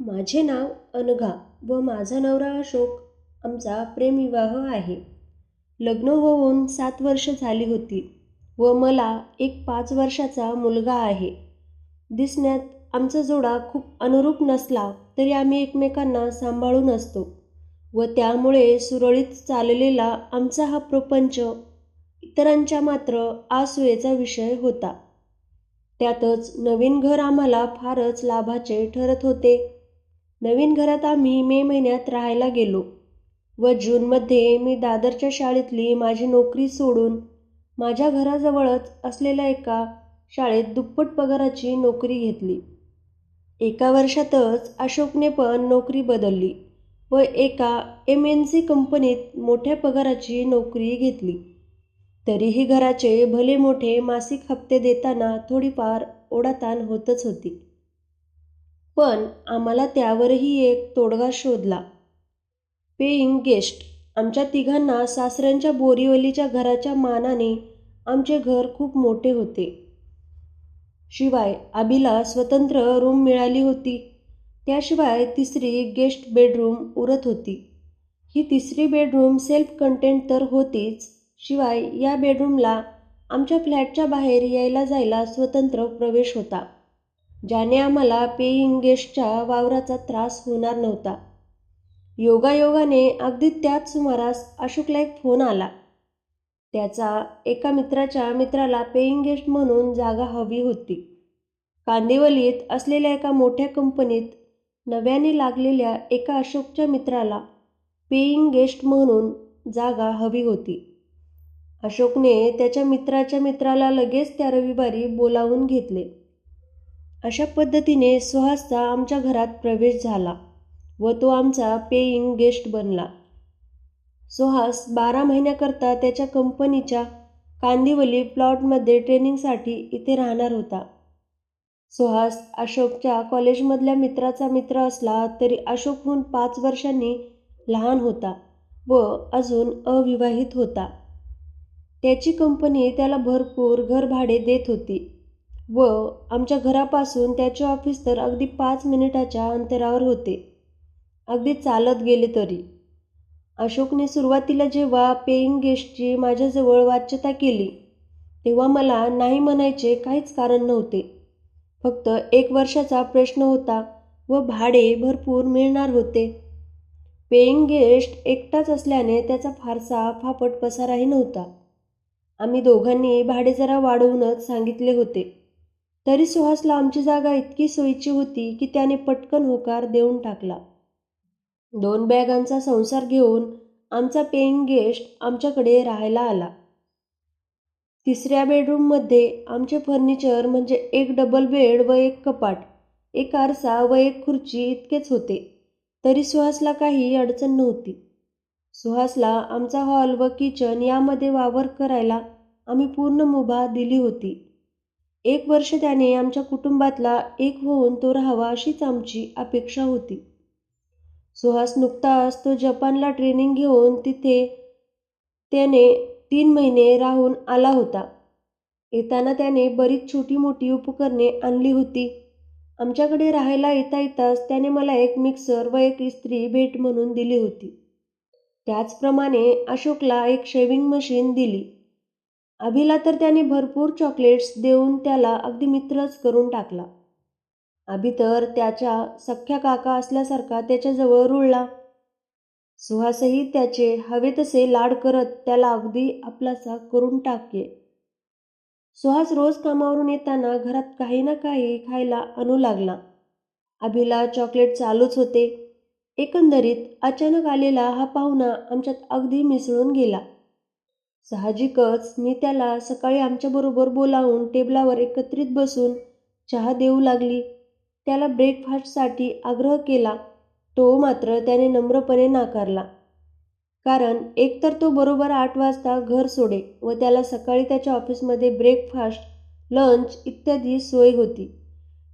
माझे नाव अनघा व माझा नवरा अशोक. आमचा प्रेमविवाह आहे. लग्न होऊन सात वर्ष झाली होती व मला एक पाच वर्षाचा मुलगा आहे. दिसण्यात आमचा जोडा खूप अनुरूप नसला तरी आम्ही एकमेकांना सांभाळून असतो व त्यामुळे सुरळीत चाललेला आमचा हा प्रपंच इतरांच्या मात्र आसुयेचा विषय होता. त्यातच नवीन घर आम्हाला फारच लाभाचे ठरत होते नवीन घरात आम्ही मे महिन्यात राहायला गेलो. व जूनमध्ये मी दादरच्या शाळेतली माझी नोकरी सोडून माझ्या घराजवळच असलेल्या एका शाळेत दुप्पट पगाराची नोकरी घेतली. एका वर्षातच अशोकने पण नोकरी बदलली व एका एम एन सी कंपनीत मोठ्या पगाराची नोकरी घेतली. तरीही घराचे भले मोठे मासिक हप्ते देताना थोडीफार ओढाताण होतच होती. पण आम्हाला त्यावरही एक तोडगा शोधला. पेईंग गेस्ट आमच्या तिघांना सासऱ्यांच्या बोरीवलीच्या घराच्या मानाने आमचे घर खूप मोठे होते. शिवाय आबीला स्वतंत्र रूम मिळाली होती. त्याशिवाय तिसरी गेस्ट बेडरूम उरत होती. ही तिसरी बेडरूम सेल्फ कंटेंट तर होतीच शिवाय या बेडरूमला आमच्या फ्लॅटच्या बाहेर यायला जायला स्वतंत्र प्रवेश होता. ज्याने आम्हाला पेईंग गेस्टच्या वावराचा त्रास होणार नव्हता. योगायोगाने अगदी त्याच सुमारास अशोकला एक फोन आला. त्याचा एका मित्राच्या मित्राला पेईंग गेस्ट म्हणून जागा हवी होती. कांदिवलीत असलेल्या एका मोठ्या कंपनीत नव्याने लागलेल्या एका अशोकच्या मित्राला पेईंग गेस्ट म्हणून जागा हवी होती. अशोकने त्याच्या मित्राच्या मित्राला लगेच त्या रविवारी बोलावून घेतले. अशा पद्धतीने सुहासचा आमच्या घरात प्रवेश झाला व तो आमचा पेईंग गेस्ट बनला. सुहास बारा महिन्याकरता त्याच्या कंपनीच्या कांदिवली प्लॉटमध्ये ट्रेनिंगसाठी इथे राहणार होता. सुहास अशोकच्या कॉलेजमधल्या मित्राचा मित्र असला तरी अशोकहून पाच वर्षांनी लहान होता व अजून अविवाहित होता. त्याची कंपनी त्याला भरपूर घरभाडे देत होती. व आमच्या घरापासून त्याचे ऑफिस तर अगदी पाच मिनिटाच्या अंतरावर होते. अगदी चालत गेले तरी. अशोकने सुरुवातीला जेव्हा पेईंग गेस्टची माझ्याजवळ वाच्यता केली तेव्हा मला नाही म्हणायचे काहीच कारण नव्हते. फक्त एक वर्षाचा प्रश्न होता व भाडे भरपूर मिळणार होते. पेईंग गेस्ट एकटाच असल्याने त्याचा फारसा फापट पसाराही नव्हता. आम्ही दोघांनी भाडे जरा वाढवूनच सांगितले होते. तरी सुहासला आमची जागा इतकी सोयीची होती की त्याने पटकन होकार देऊन टाकला. दोन बॅगांचा संसार घेऊन आमचा पेईंग गेस्ट आमच्याकडे राहायला आला. तिसऱ्या बेडरूममध्ये आमचे फर्निचर म्हणजे एक डबल बेड व एक कपाट एक आरसा व एक खुर्ची इतकेच होते. तरी सुहासला काही अडचण नव्हती. सुहासला आमचा हॉल व किचन यामध्ये वावर करायला आम्ही पूर्ण मुभा दिली होती. एक वर्ष त्याने आमच्या कुटुंबातला एक होऊन तो राहावा अशीच आमची अपेक्षा होती. सुहास नुकताच तो जपानला ट्रेनिंग घेऊन तिथे त्याने तीन महिने राहून आला होता. येताना त्याने बरीच छोटी मोठी उपकरणे आणली होती. आमच्याकडे राहायला येता येताच त्याने मला एक मिक्सर व एक इस्त्री भेट म्हणून दिली होती. त्याचप्रमाणे अशोकला एक शेविंग मशीन दिली. अभिला तर त्याने भरपूर चॉकलेट्स देऊन त्याला अगदी मित्रच करून टाकला. अभि तर त्याच्या सख्या काका असल्यासारखा त्याच्याजवळ रुळला. सुहासही त्याचे हवे तसे लाड करत त्याला अगदी आपलासा करून टाके. सुहास रोज कामावरून येताना घरात काही ना काही खायला आणू लागला. अभिला चॉकलेट चालूच होते. एकंदरीत अचानक आलेला हा पाहुणा आमच्यात अगदी मिसळून गेला. साहजिकच मी त्याला सकाळी आमच्याबरोबर बोलावून टेबलावर एकत्रित बसून चहा देऊ लागली. त्याला ब्रेकफास्टसाठी आग्रह केला. तो मात्र त्याने नम्रपणे नाकारला. कारण एकतर तो बरोबर आठ वाजता घर सोडे व त्याला सकाळी त्याच्या ऑफिसमध्ये ब्रेकफास्ट लंच इत्यादी सोय होती.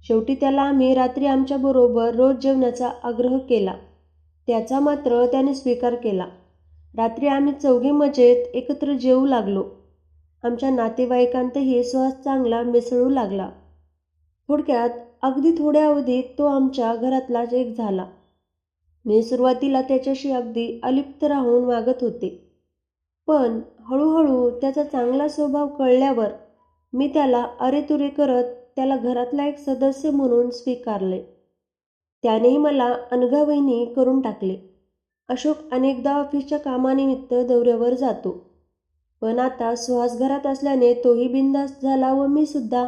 शेवटी त्याला आम्ही रात्री आमच्याबरोबर रोज जेवण्याचा आग्रह केला. त्याचा मात्र त्याने स्वीकार केला. रात्री आम्ही चौघी मजेत एकत्र जेवू लागलो. आमच्या नातेवाईकांतही सहज चांगला मिसळू लागला. थोडक्यात अगदी थोड्या अवधीत तो आमच्या घरातलाच एक झाला. मी सुरुवातीला त्याच्याशी अगदी अलिप्त राहून वागत होते. पण हळूहळू त्याचा चांगला स्वभाव कळल्यावर मी त्याला अरेतुरे करत त्याला घरातला एक सदस्य म्हणून स्वीकारले. त्यानेही मला अनघावहिनी करून टाकले. अशोक अनेकदा ऑफिसच्या कामानिमित्त दौऱ्यावर जातो. पण आता सुहास घरात असल्याने तोही बिनधास्त झाला व मी सुद्धा.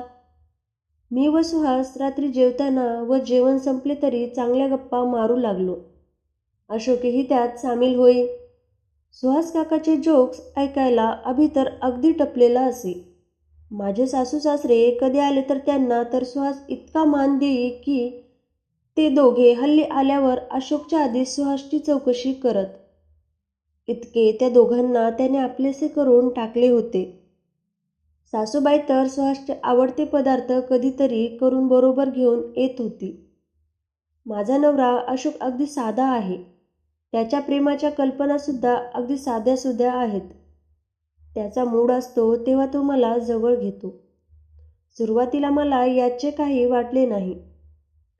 मी व सुहास रात्री जेवताना व जेवण संपले तरी चांगल्या गप्पा मारू लागलो. अशोकही त्यात सामील होई. सुहास काकाचे जोक्स ऐकायला अभि तर अगदी टपलेला असे. माझे सासू सासरे कधी आले तर त्यांना तर सुहास इतका मान देई की ते दोघे हल्ली आल्यावर अशोकच्या आधी सुहासची चौकशी करत. इतके त्या दोघांना त्याने आपलेसे करून टाकले होते. सासूबाई तर सुहासचे आवडते पदार्थ कधीतरी करून बरोबर घेऊन येत होती. माझा नवरा अशोक अगदी साधा आहे. त्याच्या प्रेमाच्या कल्पनासुद्धा अगदी साध्यासुद्धा आहेत. त्याचा मूड असतो तेव्हा तो मला जवळ घेतो. सुरुवातीला मला याचे काही वाटले नाही.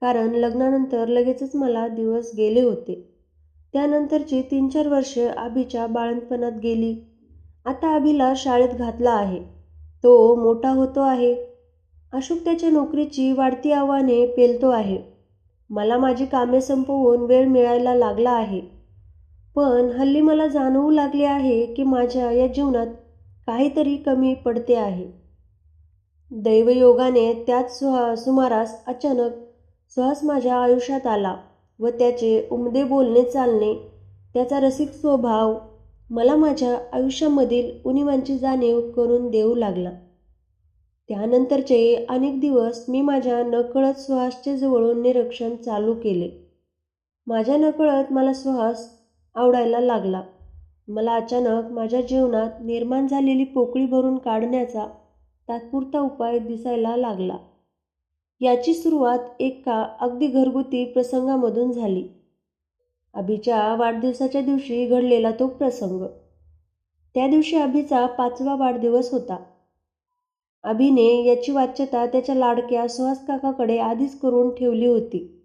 कारण लग्नानंतर लगेचच मला दिवस गेले होते. त्यानंतरची तीन चार वर्षे आभीच्या बाळंतपणात गेली. आता आभीला शाळेत घातला आहे. तो मोठा होतो आहे. अशोक त्याच्या नोकरीची वाढती आव्हाने पेलतो आहे. मला माझी कामे संपवून वेळ मिळायला लागला आहे. पण हल्ली मला जाणवू लागले आहे की माझ्या या जीवनात काहीतरी कमी पडते आहे. दैवयोगाने त्याच सुहा सुमारास अचानक सहज माझ्या आयुष्यात आला व त्याचे उमदे बोलणे चालणे त्याचा रसिक स्वभाव मला माझ्या आयुष्यामधील उणिवांची जाणीव करून देऊ लागला. त्यानंतरचे अनेक दिवस मी माझ्या नकळत सुहासचे जवळून निरीक्षण चालू केले. माझ्या नकळत मला सुहास आवडायला लागला. मला अचानक माझ्या जीवनात निर्माण झालेली पोकळी भरून काढण्याचा तात्पुरता उपाय दिसायला लागला. याची सुरुवात एका अगदी घरगुती प्रसंगामधून झाली. अभिच्या वाढदिवसाच्या दिवशी घडलेला तो प्रसंग. त्या दिवशी अभिचा पाचवा वाढदिवस होता. अभिने याची वाच्यता त्याच्या लाडक्या सुहास काकाकडे आधीच करून ठेवली होती.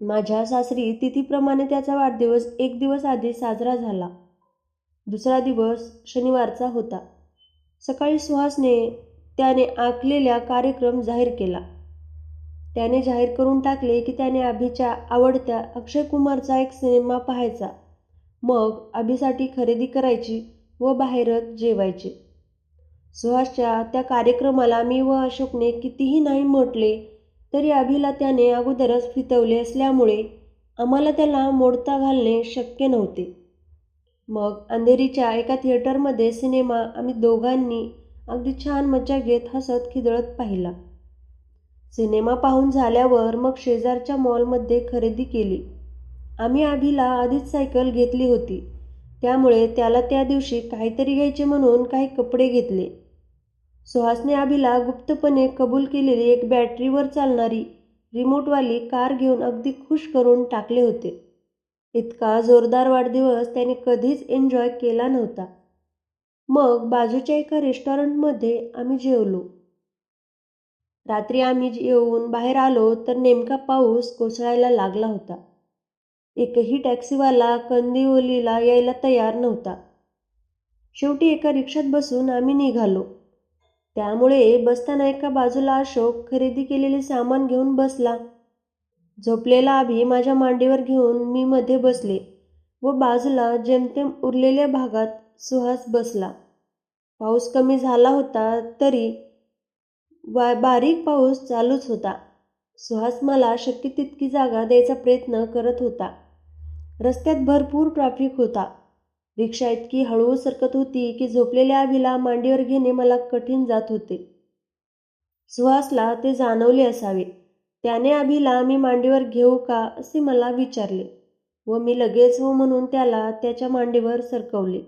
माझ्या सासरी तिथीप्रमाणे त्याचा वाढदिवस एक दिवस आधी साजरा झाला. दुसरा दिवस शनिवारचा होता. सकाळी सुहासने त्याने आखलेला कार्यक्रम जाहीर केला. त्याने जाहीर करून टाकले की त्याने अभिच्या आवडत्या अक्षय कुमारचा एक सिनेमा पाहायचा. मग अभिसाठी खरेदी करायची व बाहेरच जेवायचे. सुहासच्या त्या कार्यक्रमाला मी व अशोकने कितीही नाही म्हटले तरी अभिला त्याने अगोदरच फितवले असल्यामुळे आम्हाला त्याला मोडता घालणे शक्य नव्हते. मग अंधेरीच्या एका थिएटरमध्ये सिनेमा आम्ही दोघांनी अगदी छान मज्जा घेत हसत खिदळत पाहिला. सिनेमा पाहून झाल्यावर मग शेजारच्या मॉलमध्ये खरेदी केली. आम्ही आभीला आधीच सायकल घेतली होती. त्यामुळे त्याला त्या दिवशी काहीतरी घ्यायचे म्हणून काही कपडे घेतले. सुहासने आभीला गुप्तपणे कबूल केलेली एक बॅटरीवर चालणारी रिमोटवाली कार घेऊन अगदी खुश करून टाकले होते. इतका जोरदार वाढदिवस त्याने कधीच एन्जॉय केला नव्हता. मग बाजूच्या एका रेस्टॉरंटमध्ये आम्ही जेवलो. रात्री आम्ही येऊन बाहेर आलो तर नेमका पाऊस कोसळायला लागला होता. एकही टॅक्सीवाला कंदिवलीला यायला तयार नव्हता. शेवटी एका रिक्षात बसून आम्ही निघालो. त्यामुळे बसताना एका बाजूला अशोक खरेदी केलेले सामान घेऊन बसला. झोपलेला अभि माझ्या मांडीवर घेऊन मी मध्ये बसले व बाजूला जेमतेम उरलेल्या भागात सुहास बसला. पाऊस कमी झाला होता तरी वा बारीक पाऊस चालूच होता. सुहास मला शक्य तितकी जागा द्यायचा प्रयत्न करत होता. रस्त्यात भरपूर ट्रॅफिक होता. रिक्षा इतकी हळू सरकत होती की झोपलेल्या आभीला मांडीवर घेणे मला कठीण जात होते. सुहासला ते जाणवले असावे. त्याने आभीला मी मांडीवर घेऊ का असे मला विचारले व मी लगेच हो म्हणून त्याला त्याच्या मांडीवर सरकवले.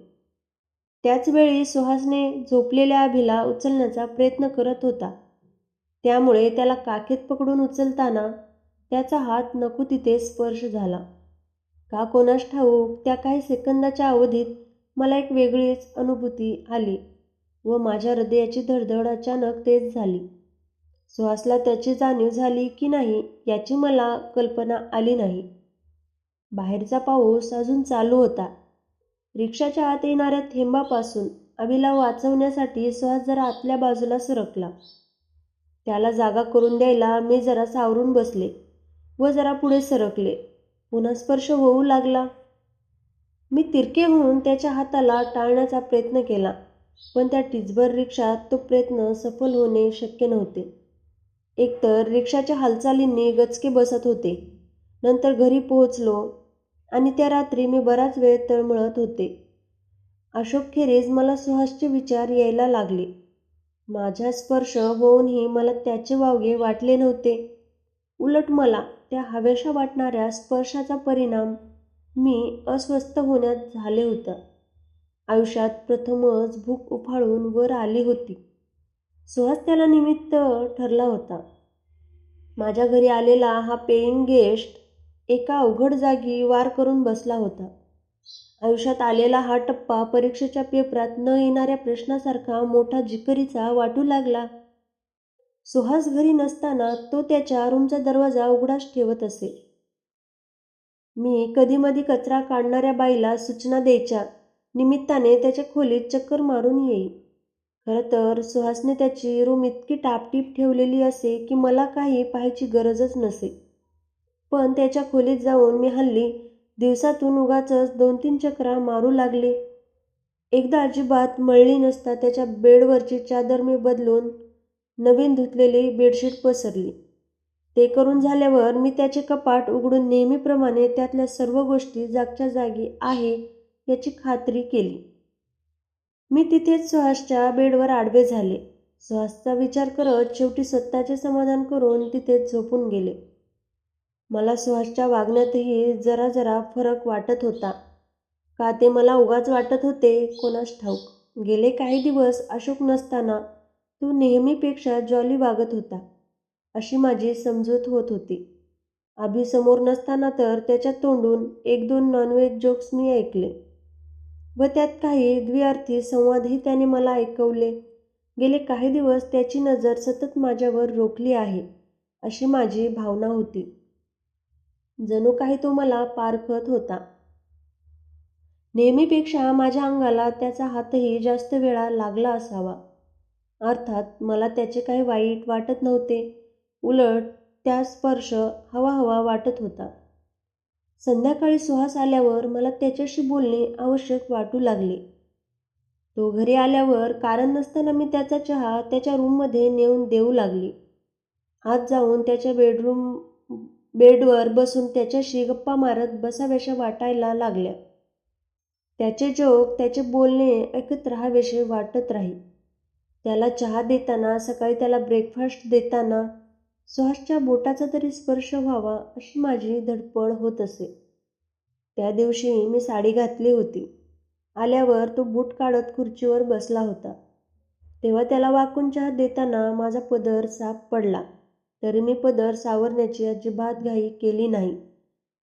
त्याचवेळी सुहासने झोपलेल्या आभीला उचलण्याचा प्रयत्न करत होता. त्यामुळे त्याला काखेत पकडून उचलताना त्याचा हात नको तिथे स्पर्श झाला. का कोणास ठाऊक त्या काही सेकंदाच्या अवधीत मला एक वेगळीच अनुभूती आली व माझ्या हृदयाची धडधड अचानक तेच झाली. सुहासला त्याची जाणीव झाली की नाही याची मला कल्पना आली नाही. बाहेरचा पाऊस अजून चालू होता. रिक्षाच्या आत येणाऱ्या थेंबापासून अभिला वाचवण्यासाठी सुहास जरा आतल्या बाजूला सरकला. त्याला जागा करून द्यायला मी जरा सावरून बसले व जरा पुढे सरकले. पुन्हा स्पर्श होऊ लागला. मी तिरके होऊन त्याच्या हाताला टाळण्याचा प्रयत्न केला पण त्या टिचभर रिक्षात तो प्रयत्न सफल होणे शक्य नव्हते. एकतर रिक्षाच्या हालचालींनी गचके बसत होते. नंतर घरी पोहोचलो आणि त्या रात्री मी बराच वेळ तळमळत होते. अशोक खेरीज मला सुहासचे विचार यायला लागले. माझा स्पर्श होऊनही मला त्याचे वावगे वाटले नव्हते. उलट मला त्या हवेशा वाटणाऱ्या स्पर्शाचा परिणाम मी अस्वस्थ होण्यात झाले होता. आयुष्यात प्रथमच भूक उफाळून वर आली होती. सुहास त्याला निमित्त ठरला होता. माझ्या घरी आलेला हा पेईंग गेस्ट एका अवघड जागी वार करून बसला होता. आयुष्यात आलेला हा टप्पा परीक्षेच्या पेपरात न येणाऱ्या प्रश्नासारखा मोठा जिकरीचा वाटू लागला. सुहास घरी नसताना तो त्याच्या रूमचा दरवाजा उघडाच ठेवत असे. मी कधीमधी कचरा काढणाऱ्या बाईला सूचना द्यायच्या. निमित्ताने त्याच्या खोलीत चक्कर मारून येई. खरं तर सुहासने त्याची रूम इतकी टापटीप ठेवलेली असे की मला काही पाहायची गरजच नसे. पण त्याच्या खोलीत जाऊन मी हल्ली दिवसातून उगाच दोन तीन चक्रा मारू लागले. एकदा अजिबात मळली नसता त्याच्या बेडवरची चादर मी बदलून नवीन धुतलेली बेडशीट पसरली. ते करून झाल्यावर मी त्याचे कपाट उघडून नेहमीप्रमाणे त्यातल्या सर्व गोष्टी जागच्या जागी आहे याची खात्री केली. मी तिथेच सुहासच्या बेडवर आडवे झाले. सुहासचा विचार करत शेवटी सत्ताचे समाधान करून तिथेच झोपून गेले. मला सुहासच्या वागण्यातही जरा जरा फरक वाटत होता. का ते मला उगाच वाटत होते? कोणास ठाऊक. गेले काही दिवस अशोक नसताना तो नेहमीपेक्षा जॉली वागत होता अशी माझी समजूत होत होती. समोर नसताना तर त्याच्या तोंडून एक दोन नॉनव्हेज जोक्स मी ऐकले. व त्यात काही द्विअर्थी संवादही त्याने मला ऐकवले. गेले काही दिवस त्याची नजर सतत माझ्यावर रोखली आहे अशी माझी भावना होती. जणू काही तो मला पारखत होता. नेहमीपेक्षा माझ्या अंगाला त्याचा हातही जास्त वेळा लागला असावा. अर्थात मला त्याचे काही वाईट वाटत नव्हते. उलट त्या स्पर्श हवा हवा वाटत होता. संध्याकाळी सुहास आल्यावर मला त्याच्याशी बोलणे आवश्यक वाटू लागले. तो घरी आल्यावर कारण नसताना मी त्याचा चहा त्याच्या रूममध्ये नेऊन देऊ लागली. आत जाऊन त्याच्या बेडरूम बेडवर बसून त्याच्याशी गप्पा मारत बसाव्याशा वाटायला लागल्या. त्याचे जोक त्याचे बोलणे ऐकत राहावेसे वाटत राही. त्याला चहा देताना सकाळी त्याला ब्रेकफास्ट देताना सुहासच्या बोटाचा तरी स्पर्श व्हावा अशी माझी धडपड होत असे. त्या दिवशी मी साडी घातली होती. आल्यावर तो बूट काढत खुर्चीवर बसला होता. तेव्हा त्याला वाकून चहा देताना माझा पदर साफ पडला. तरी मी पदर सावरण्याची अजिबात घाई केली नाही.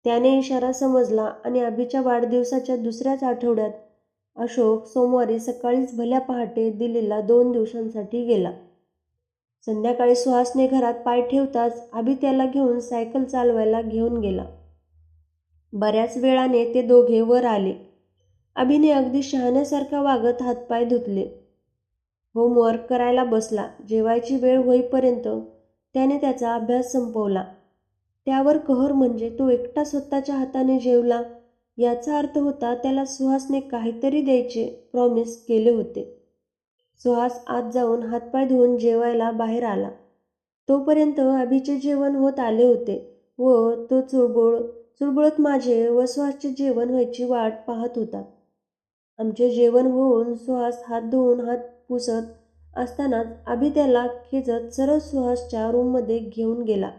त्याने इशारा समजला आणि अभिच्या वाढदिवसाच्या दुसऱ्याच आठवड्यात अशोक सोमवारी सकाळीच भल्या पहाटे दिल्लीला दोन दिवसांसाठी गेला. संध्याकाळी सुहासने घरात पाय ठेवताच अभि त्याला घेऊन सायकल चालवायला घेऊन गेला. बऱ्याच वेळाने ते दोघे वर आले. अभिने अगदी शहाण्यासारखा वागत हातपाय धुतले. होमवर्क करायला बसला. जेवायची वेळ होईपर्यंत त्याने त्याचा अभ्यास संपवला. त्यावर कहर म्हणजे तो एकटा स्वतःच्या हाताने जेवला. याचा अर्थ होता त्याला सुहासने काहीतरी द्यायचे प्रॉमिस केले होते. सुहास आत जाऊन हातपाय धुवून जेवायला बाहेर आला. तोपर्यंत अभिचे जेवण होत आले होते व तो चुळबुळ चुळबुळत माझे व सुहासचे जेवण व्हायची वाट पाहत होता. आमचे जेवण होऊन सुहास हात धुवून हात पुसत असतानाच अभि त्याला खेचत सरळ सुहासच्या रूममध्ये घेऊन गेला.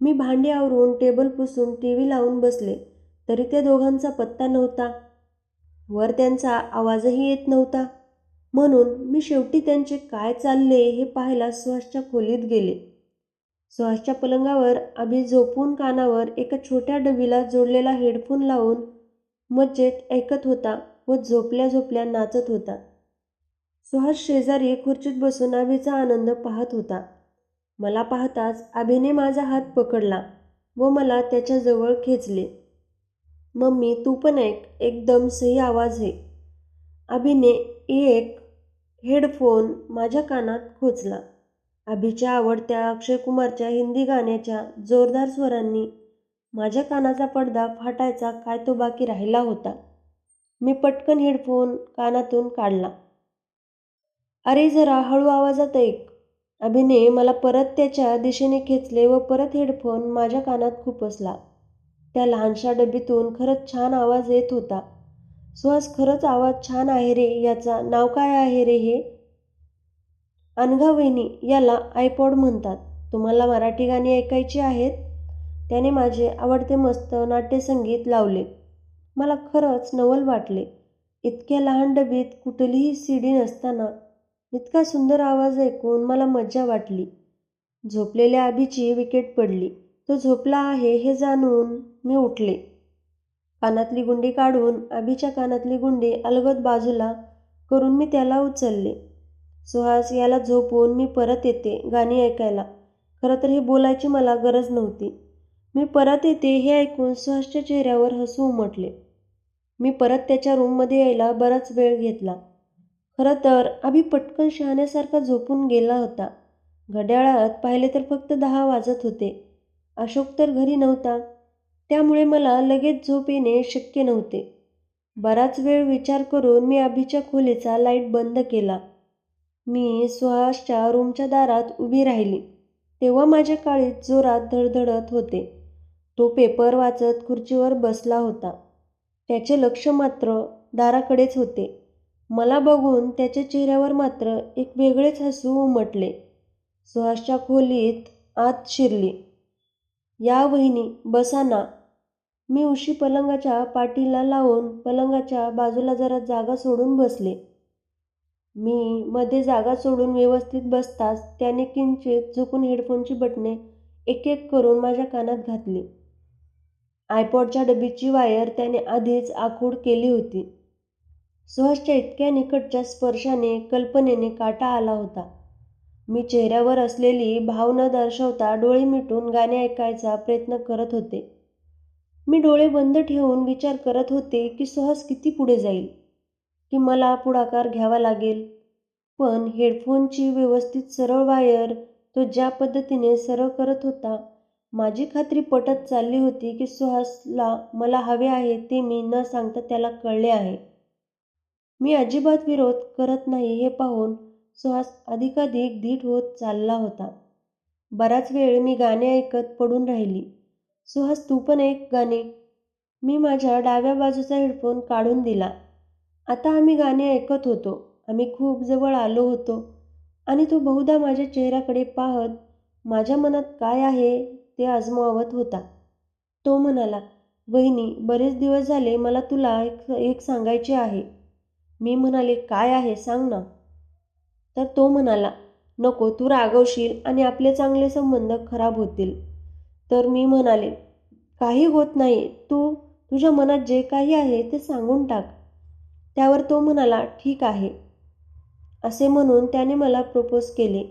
मी भांडी आवरून टेबल पुसून टी व्ही लावून बसले तरी त्या दोघांचा पत्ता नव्हता. वर त्यांचा आवाजही येत नव्हता. म्हणून मी शेवटी त्यांचे काय चालले हे पाहायला सुहासच्या खोलीत गेले. सुहासच्या पलंगावर अभि झोपून कानावर एका छोट्या डबीला जोडलेला हेडफोन लावून मज्जेत ऐकत होता व झोपल्या झोपल्या नाचत होता. सुहास शेजारी खुर्चीत बसून अभिचा आनंद पाहत होता. मला पाहताच अभिने माझा हात पकडला व मला त्याच्याजवळ खेचले. मम्मी तू पण ऐक एकदम सही आवाज आहे. अभिने एक हेडफोन माझ्या कानात खोचला. अभिच्या आवडत्या अक्षय कुमारच्या हिंदी गाण्याच्या जोरदार स्वरांनी माझ्या कानाचा पडदा फाटायचा काय तो बाकी राहिला होता. मी पटकन हेडफोन कानातून काढला. अरे जरा हळू आवाजात ऐक. अभिने मला परत त्याच्या दिशेने खेचले व परत हेडफोन माझ्या कानात खुपसला त्या लहानशा डबीतून खरंच छान आवाज येत होता. सुहास खरंच आवाज छान आहे रे याचा नाव काय आहे रे हे? अनघा वहिनी याला आयपॉड म्हणतात. तुम्हाला मराठी गाणी ऐकायची आहेत? त्याने माझे आवडते मस्त नाट्यसंगीत लावले. मला खरंच नवल वाटले. इतक्या लहान डबीत कुठलीही सीडी नसताना इतका सुंदर आवाज ऐकून मला मज्जा वाटली. झोपलेल्या आबीची विकेट पडली. तो झोपला आहे हे जाणून मी उठले. कानातली गुंडी काढून आबीच्या कानातली गुंडी अलगद बाजूला करून मी त्याला उचलले. सुहास याला झोपून मी परत येते गाणी ऐकायला. खरं तर हे बोलायची मला गरज नव्हती. मी परत येते हे ऐकून सुहासच्या चेहऱ्यावर हसू उमटले. मी परत त्याच्या रूममध्ये यायला बराच वेळ घेतला. खरं तर आभी पटकन शहाण्यासारखा झोपून गेला होता. घड्याळात पाहिले तर फक्त दहा वाजत होते. अशोक तर घरी नव्हता. त्यामुळे मला लगेच झोप येणे शक्य नव्हते. बराच वेळ विचार करून मी अभिच्या खोलीचा लाइट बंद केला. मी सुहासच्या रूमच्या दारात उभी राहिली. तेव्हा माझ्या काळीत जोरात धडधडत होते. तो पेपर वाचत खुर्चीवर बसला होता. त्याचे लक्ष मात्र दाराकडेच होते. मला बघून त्याच्या चेहऱ्यावर मात्र एक वेगळेच हसू उमटले. सुहासच्या खोलीत आत शिरली. या वहिनी बसा ना. मी उशी पलंगाच्या पाठीला लावून पलंगाच्या बाजूला जरा जागा सोडून बसले. मी मध्ये जागा सोडून व्यवस्थित बसताच त्याने किंचित झुकून हेडफोनची बटणे एक एक करून माझ्या कानात घातली. आयपॉडच्या डबीची वायर त्याने आधीच आखूड केली होती. सुहासच्या इतक्या निकटच्या स्पर्शाने कल्पनेने काटा आला होता. मी चेहऱ्यावर असलेली भाव न दर्शवता डोळे मिटून गाणे ऐकायचा प्रयत्न करत होते. मी डोळे बंद ठेवून विचार करत होते की सुहास किती पुढे जाईल की मला पुढाकार घ्यावा लागेल. पण हेडफोनची व्यवस्थित सरळ वायर तो ज्या पद्धतीने सरळ करत होता माझी खात्री पटत चालली होती की सुहासला मला हवे आहे ते मी न सांगता त्याला कळले आहे. मी अजिबात विरोध करत नाही हे पाहून सुहास अधिकाधिक धीट होत चालला होता. बराच वेळ मी गाणे ऐकत पडून राहिली. सुहास तू पण एक गाणे. मी माझ्या डाव्या बाजूचा हेडफोन काढून दिला. आता आम्ही गाणे ऐकत होतो. आम्ही खूप जवळ आलो होतो. आणि तो बहुधा माझ्या चेहऱ्याकडे पाहत माझ्या मनात काय आहे ते आजमावत होता. तो म्हणाला वहिनी बरेच दिवस झाले मला तुला एक एक सांगायचे आहे. मी म्हणाले काय आहे? सांग ना. तर तो म्हणाला नको तू रागवशील आणि आपले चांगले संबंध खराब होतील. तर मी म्हणाले काही होत नाही. तू तुझ्या मनात जे काही आहे ते सांगून टाक. त्यावर तो म्हणाला ठीक आहे. असे म्हणून त्याने मला प्रपोज केले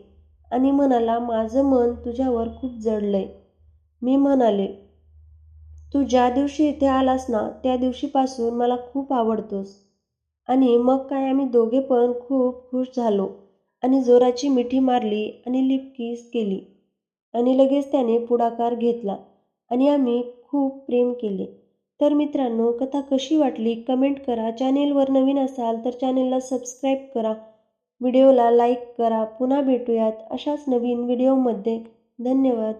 आणि म्हणाला माझं मन तुझ्यावर खूप जडलंय. मी म्हणाले तू ज्या दिवशी इथे आलास ना त्या दिवशीपासून मला खूप आवडतोस. आणि मग काय आम्ही दोघे पण खूप खुश झालो आणि जोराची मिठी मारली आणि लिपकीस केली. आणि लगेच त्याने पुढाकार घेतला आणि आम्ही खूप प्रेम केले. तर मित्रांनो कथा कशी वाटली कमेंट करा. चॅनेलवर नवीन असाल तर चॅनेलला सबस्क्राईब करा. व्हिडिओला लाईक करा. पुन्हा भेटूयात अशाच नवीन व्हिडिओमध्ये धन्यवाद.